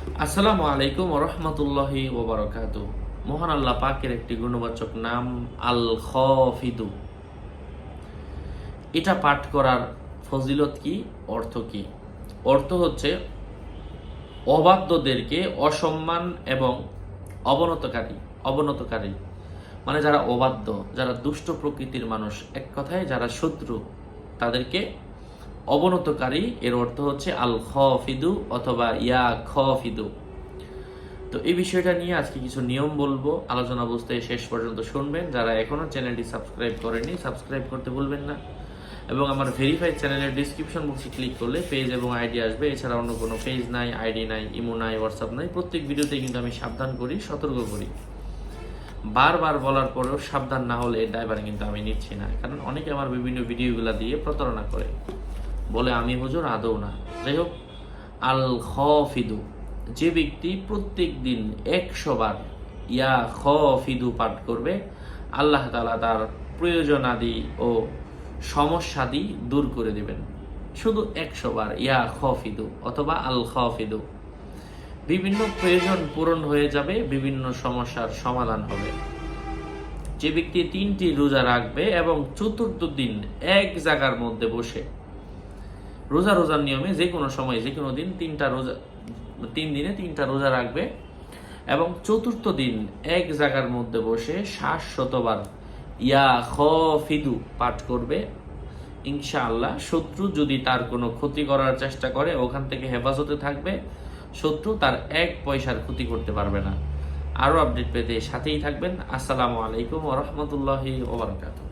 আসসালামু আলাইকুম রহমতুল্লাহি ওবরাকাত মহান আল্লাহ পাকের একটি গুণবাচক নাম আল খফিদু এটা পাঠ করার ফজিলত কি, অর্থ কি? অর্থ হচ্ছে অবাধ্যদেরকে অসম্মান এবং অবনতকারী অবনতকারী। মানে যারা অবাধ্য, যারা দুষ্ট প্রকৃতির মানুষ, এক কথায় যারা শত্রু, তাদেরকে অবনতকারী, এর অর্থ হচ্ছে আল খফিদু অথবা ইয়া খফিদু তো এই বিষয়টা নিয়ে আজকে কিছু নিয়ম বলব, আলোচনা বুঝতে শেষ পর্যন্ত শুনবেন। যারা এখনও চ্যানেলটি সাবস্ক্রাইব করেনি সাবস্ক্রাইব করতে ভুলবেন না। এবং আমার ভেরিফাইড চ্যানেলের ডিসক্রিপশন বক্সে ক্লিক করলে পেজ এবং আইডি আসবে। এছাড়া অন্য কোনো পেজ নাই আইডি নাই ইমো নাই হোয়াটসঅ্যাপ নাই। প্রত্যেক ভিডিওতে কিন্তু আমি সাবধান করি, সতর্ক করি। বারবার বলার পরেও সাবধান না হলে ড্রাইভার কিন্তু আমি নিচ্ছি না। কারণ অনেকে আমার বিভিন্ন ভিডিওগুলো দিয়ে প্রতারণা করে। বলে আমি হুজুর আদৌ না। যাই হোক আল খফিদু যে ব্যক্তি প্রত্যেক দিন একশো বার ইয়া খফিদু পাঠ করবে, আল্লাহ তালা তার প্রয়োজনাদি ও সমস্যাদি দূর করে দেবেন। শুধু একশো বার ইয়া খফিদু অথবা আল খফিদু বিভিন্ন প্রয়োজন পূরণ হয়ে যাবে, বিভিন্ন সমস্যার সমাধান হবে। যে ব্যক্তি তিনটি রোজা রাখবে এবং চতুর্থ দিন এক জায়গার মধ্যে বসে রোজা রোজার নিয়মে যে কোনো সময়, যে কোনো দিন তিনটা রোজা, তিন দিনে তিনটা রোজা রাখবে এবং চতুর্থ দিন এক জায়গার মধ্যে বসে শ্বাস শতবার ইয়া খ ফিদু পাঠ করবে। ইনশাআল্লাহ শত্রু যদি তার কোনো ক্ষতি করার চেষ্টা করে, ওখান থেকে হেফাজতে থাকবে, শত্রু তার এক পয়সার ক্ষতি করতে পারবে না। আরও আপডেট পেতে সাথেই থাকবেন। আসসালামু আলাইকুম ওরহমতুল্লাহি ওবরাকাতুহ